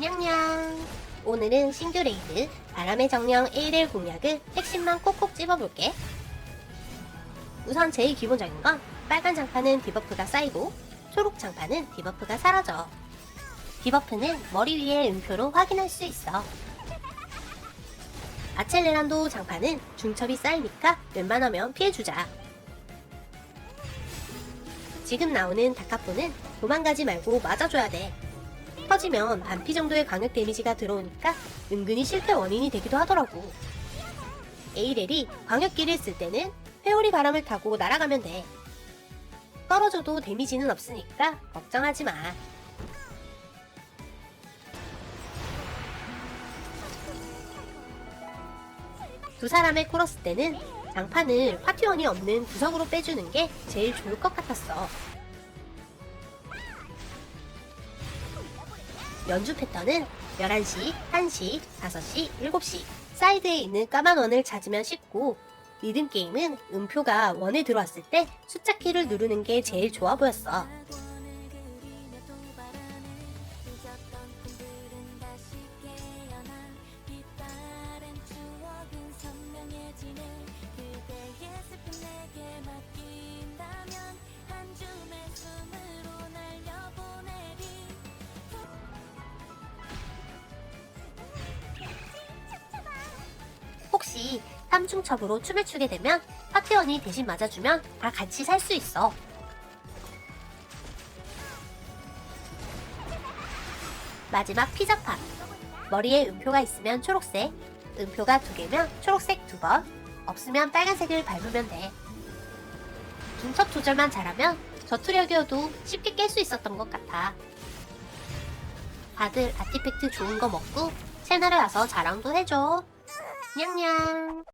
냥냥. 오늘은 신규 레이드 바람의 정령 1일 공략을 핵심만 콕콕 찝어볼게. 우선 제일 기본적인 건 빨간 장판은 디버프가 쌓이고 초록 장판은 디버프가 사라져. 디버프는 머리 위에 음표로 확인할 수 있어. 아첼레란도 장판은 중첩이 쌓이니까 웬만하면 피해주자. 지금 나오는 다카포는 도망가지 말고 맞아줘야 돼. 터지면 반피 정도의 광역 데미지가 들어오니까 은근히 실패 원인이 되기도 하더라고. 에이렐이 광역기를 쓸 때는 회오리 바람을 타고 날아가면 돼. 떨어져도 데미지는 없으니까 걱정하지 마. 두 사람의 코러스 때는 장판을 파티원이 없는 구석으로 빼주는 게 제일 좋을 것 같았어. 연주 패턴은 11시, 1시, 5시, 7시 사이드에 있는 까만 원을 찾으면 쉽고 리듬 게임은 음표가 원에 들어왔을 때 숫자 키를 누르는 게 제일 좋아 보였어. 혹시 삼중첩으로 춤을 추게 되면 파티원이 대신 맞아주면 다 같이 살 수 있어. 마지막 피자판. 머리에 음표가 있으면 초록색, 음표가 두 개면 초록색 두 번, 없으면 빨간색을 밟으면 돼. 중첩 조절만 잘하면 저투력이어도 쉽게 깰 수 있었던 것 같아. 다들 아티팩트 좋은 거 먹고 채널에 와서 자랑도 해줘. 냥냥.